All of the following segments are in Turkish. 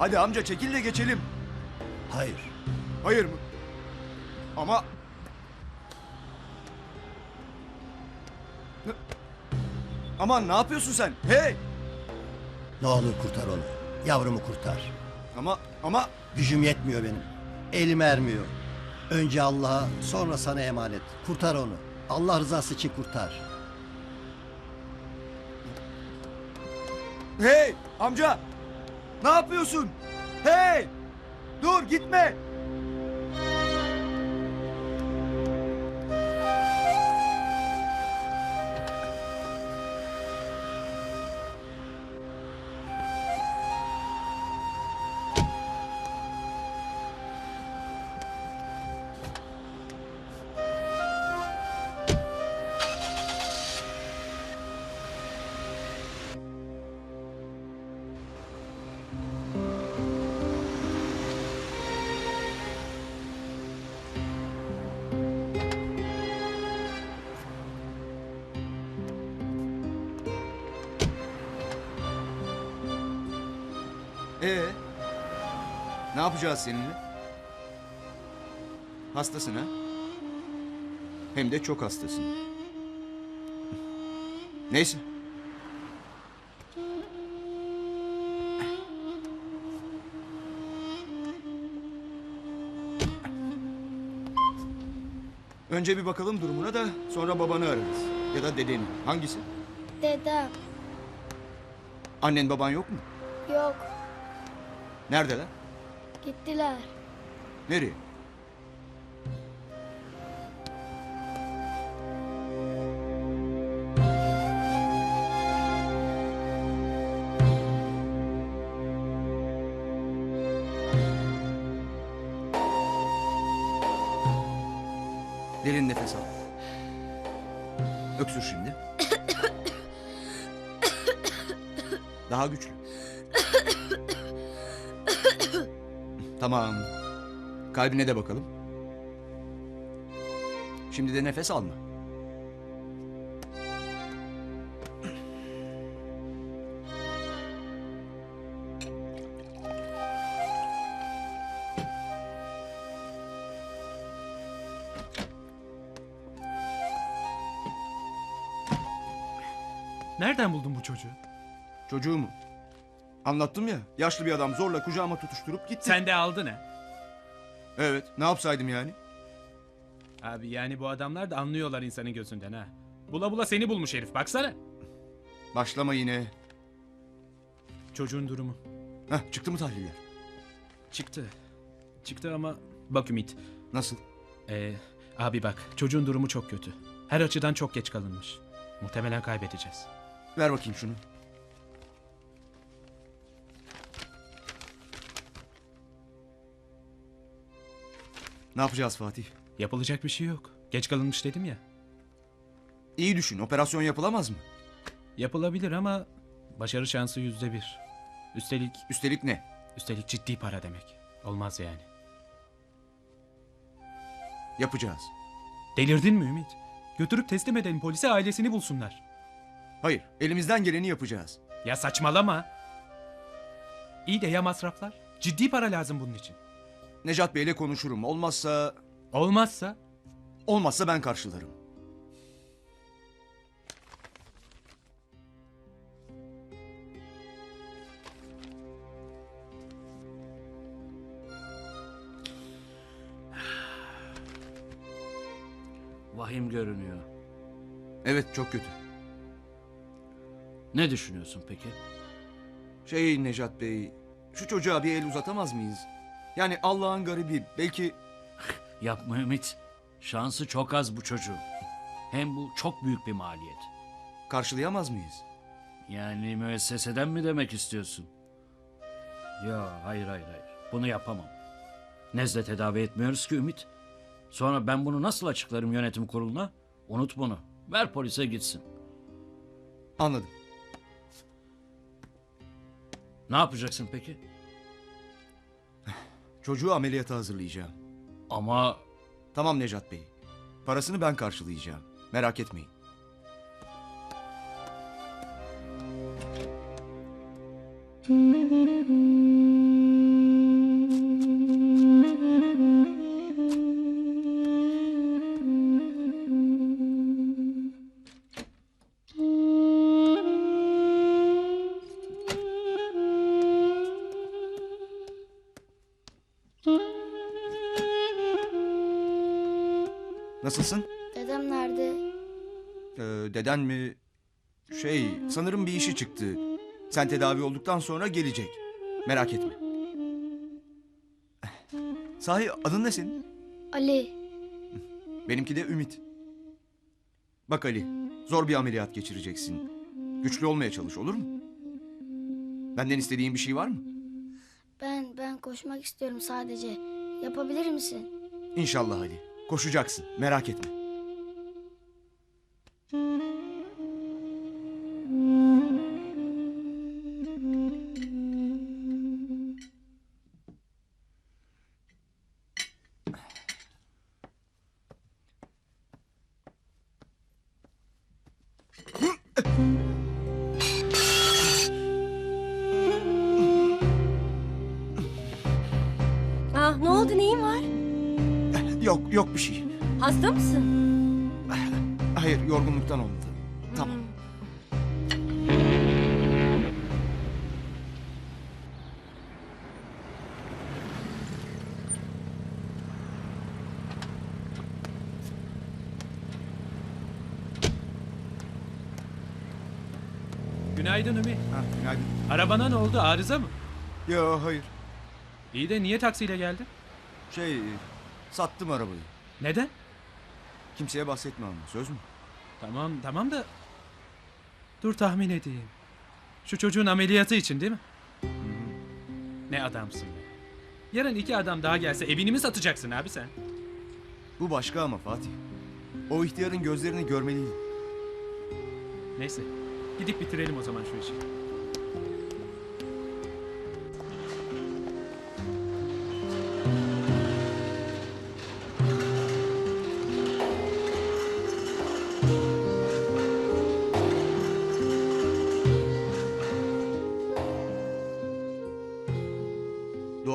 Hadi amca çekil de geçelim. Hayır. Hayır mı? Ama... Aman ne yapıyorsun sen? Hey! Ne olur kurtar onu. Yavrumu kurtar. Ama ama Gücüm yetmiyor benim. Elim ermiyor. Önce Allah'a sonra sana emanet. Kurtar onu. Allah rızası için kurtar. hey amca! Ne yapıyorsun? Hey! Dur gitme! Ne yapacağız seninle? Hastasın ha? Hem de çok hastasın. Neyse. Önce bir bakalım durumuna da sonra babanı ararız. Ya da dedeni. Hangisi? Dedem Annen baban yok mu? yok Neredeler? Gittiler. Nereye? Derin nefes al. Öksür şimdi. Daha güçlü. Tamam. Kalbine de bakalım. Şimdi de nefes alma. Nereden buldun bu çocuğu? Çocuğu mu? Anlattım ya. Yaşlı bir adam zorla kucağıma tutuşturup gitti. Sen de aldın ha. Evet. Ne yapsaydım yani? Abi yani bu adamlar da anlıyorlar insanın gözünden ha. Bula bula seni bulmuş herif baksana. Başlama yine. Çocuğun durumu. Heh, çıktı mı tahliller? Çıktı. Çıktı ama bak Ümit. Nasıl? Ee, abi bak çocuğun durumu çok kötü. Her açıdan çok geç kalınmış. Muhtemelen kaybedeceğiz. Ver bakayım şunu. Ne yapacağız Fatih? Yapılacak bir şey yok. Geç kalınmış dedim ya. İyi düşün. Operasyon yapılamaz mı? Yapılabilir ama başarı şansı yüzde bir. Üstelik, Üstelik ne? üstelik ciddi para demek. Olmaz yani. Yapacağız. Delirdin mi Ümit? Götürüp teslim edelim polise ailesini bulsunlar. Hayır. Elimizden geleni yapacağız. Ya saçmalama. İyi de ya masraflar? Ciddi para lazım bunun için. Necat Bey'le konuşurum. Olmazsa... Olmazsa Olmazsa ben karşılarım. Vahim görünüyor. Evet çok kötü. Ne düşünüyorsun peki? Şey Necat Bey... Şu çocuğa bir el uzatamaz mıyız? Yani Allah'ın garibi. Belki... Yapma Ümit. Şansı çok az bu çocuğun. Hem bu çok büyük bir maliyet. Karşılayamaz mıyız? Yani müesseseden mi demek istiyorsun? Ya hayır hayır hayır. Bunu yapamam. Nezle tedavi etmiyoruz ki Ümit. Sonra ben bunu nasıl açıklarım yönetim kuruluna? Unut bunu. Ver polise gitsin. Anladım. Ne yapacaksın peki? Çocuğu ameliyata hazırlayacağım. Ama Tamam Necat Bey. Parasını ben karşılayacağım. Merak etmeyin. Nasılsın? Dedem nerede? Ee, deden mi? Şey, sanırım bir işi çıktı. Sen tedavi olduktan sonra gelecek. Merak etme. Sahi adın ne senin? Ali. Benimki de Ümit. Bak Ali, zor bir ameliyat geçireceksin. Güçlü olmaya çalış olur mu? Benden istediğin bir şey var mı? Koşmak istiyorum sadece. Yapabilir misin? İnşallah Ali. Koşacaksın, merak etme. Oldu neyin var? Yok, yok bir şey. Hasta mısın? Hayır, yorgunluktan oldu. Tamam. Günaydın Ümit. Ha, günaydın. Arabana ne oldu? Arıza mı? Yo, hayır. İyi de niye taksiyle geldin? Şey, sattım arabayı. Neden? Kimseye bahsetme ama, söz mü? Tamam tamam da... Dur tahmin edeyim. Şu çocuğun ameliyatı için değil mi? Ne adamsın ya. Yarın iki adam daha gelse evini mi satacaksın abi sen? Bu başka ama Fatih. O ihtiyarın gözlerini görmeliydin. Neyse. Gidip bitirelim o zaman şu işi.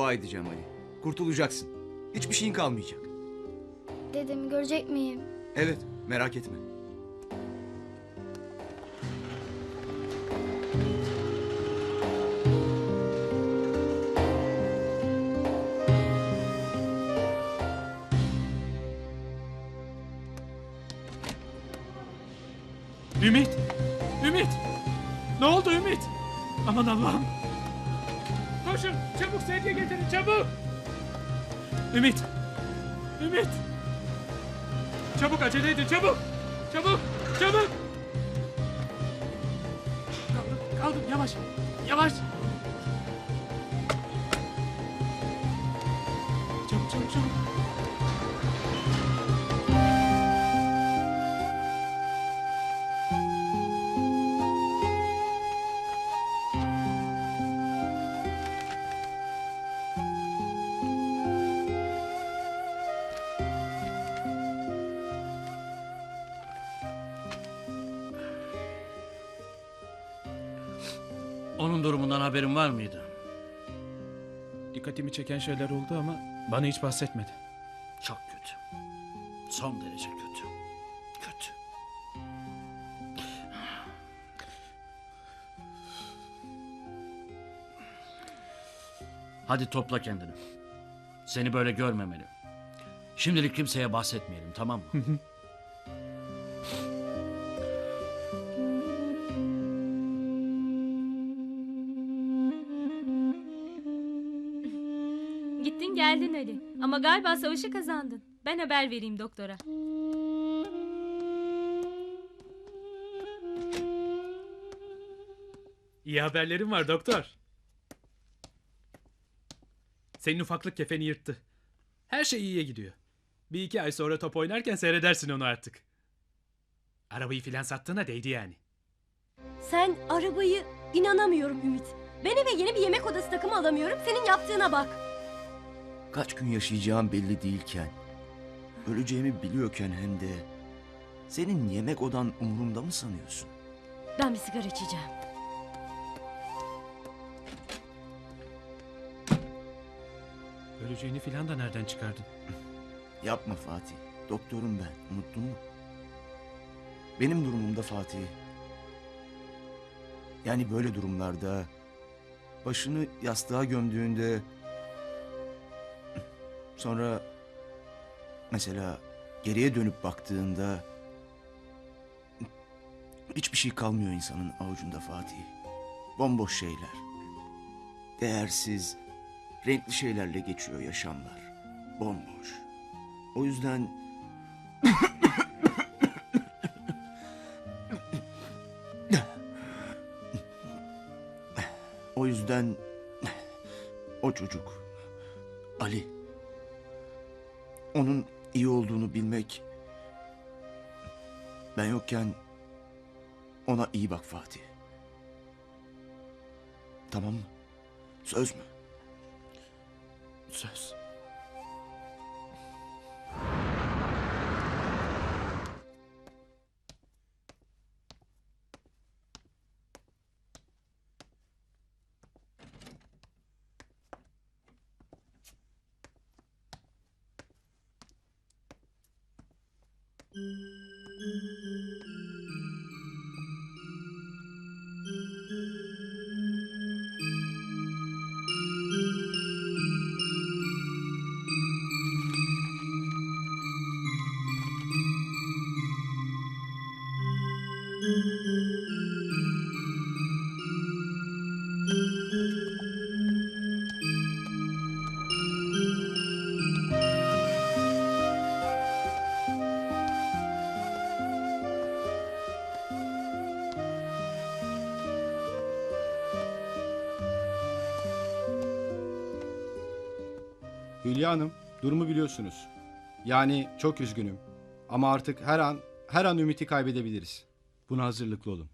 Dua edeceğim Ali. Kurtulacaksın. Hiçbir şeyin kalmayacak. Dedemi görecek miyim? Evet, merak etme. Ümit! Ümit! Ne oldu Ümit? Aman Allah'ım! Sedye getirin çabuk! Ümit! Ümit! Çabuk acele edin çabuk! Çabuk! Çabuk! Kaldım, kaldım yavaş! Yavaş! Onun durumundan haberin var mıydı? Dikkatimi çeken şeyler oldu ama bana hiç bahsetmedi. Çok kötü. Son derece kötü. Kötü. Hadi topla kendini. Seni böyle görmemeli. Şimdilik kimseye bahsetmeyelim tamam mı? Geldin Ali. Ama galiba savaşı kazandın. Ben haber vereyim doktora. İyi haberlerim var doktor. Senin ufaklık kefeni yırttı. Her şey iyiye gidiyor. Bir iki ay sonra top oynarken seyredersin onu artık. Arabayı filan sattığına değdi yani. Sen arabayı inanamıyorum Ümit. Ben eve yeni bir yemek odası takımı alamıyorum. Senin yaptığına bak. Kaç gün yaşayacağım belli değilken, öleceğimi biliyorken hem de senin yemek odan umurumda mı sanıyorsun? Ben bir sigara içeceğim. Öleceğini filan da nereden çıkardın? Yapma Fatih. Doktorum ben. Unuttun mu? Benim durumumda Fatih. Yani böyle durumlarda başını yastığa gömdüğünde Sonra mesela geriye dönüp baktığında hiçbir şey kalmıyor insanın avucunda Fatih. Bomboş şeyler. Değersiz, renkli şeylerle geçiyor yaşamlar. Bomboş. O yüzden O yüzden o çocuk Ali onun iyi olduğunu bilmek ben yokken ona iyi bak Fatih. Tamam mı? Söz mü? Söz. Música Hülya Hanım, durumu biliyorsunuz. Yani çok üzgünüm. Ama artık her an her an ümiti kaybedebiliriz. Buna hazırlıklı olun.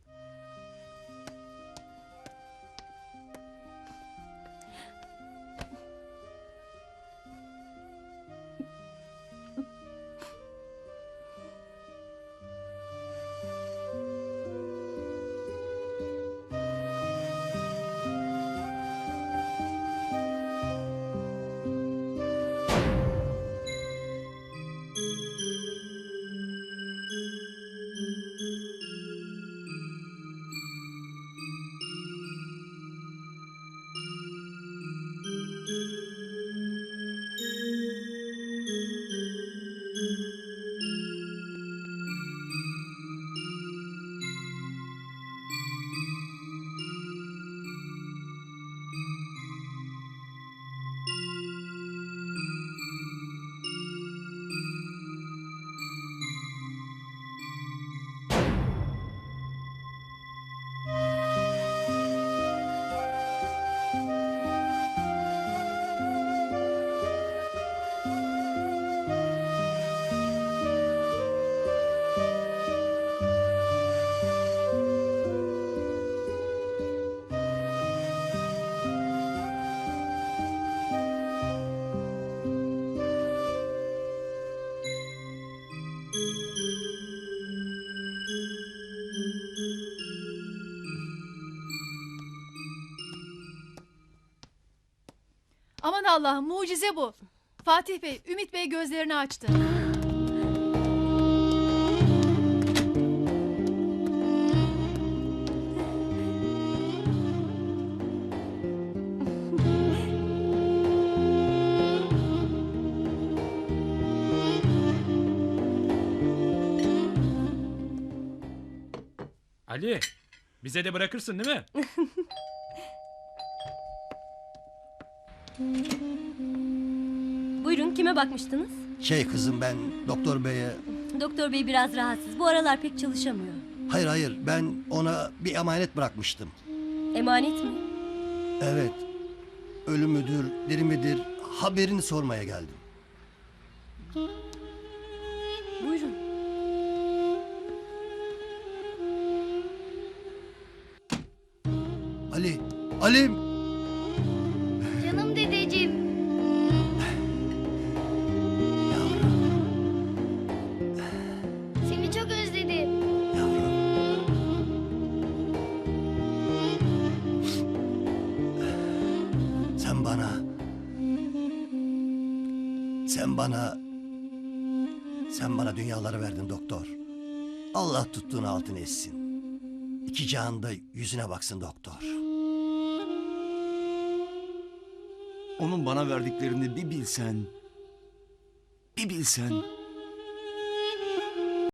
Aman Allah'ım mucize bu. Fatih Bey, Ümit Bey gözlerini açtı. Ali, bize de bırakırsın değil mi? Kime bakmıştınız? Şey kızım ben doktor beye... Doktor bey biraz rahatsız. Bu aralar pek çalışamıyor. Hayır hayır ben ona bir emanet bırakmıştım. Emanet mi? Evet. Ölü müdür, diri midir haberini sormaya geldim. Buyurun. Ali, Ali Sen bana Sen bana dünyaları verdin doktor. Allah tuttuğun altın etsin. İki cihanda yüzüne baksın doktor. Onun bana verdiklerini bir bilsen Bir bilsen.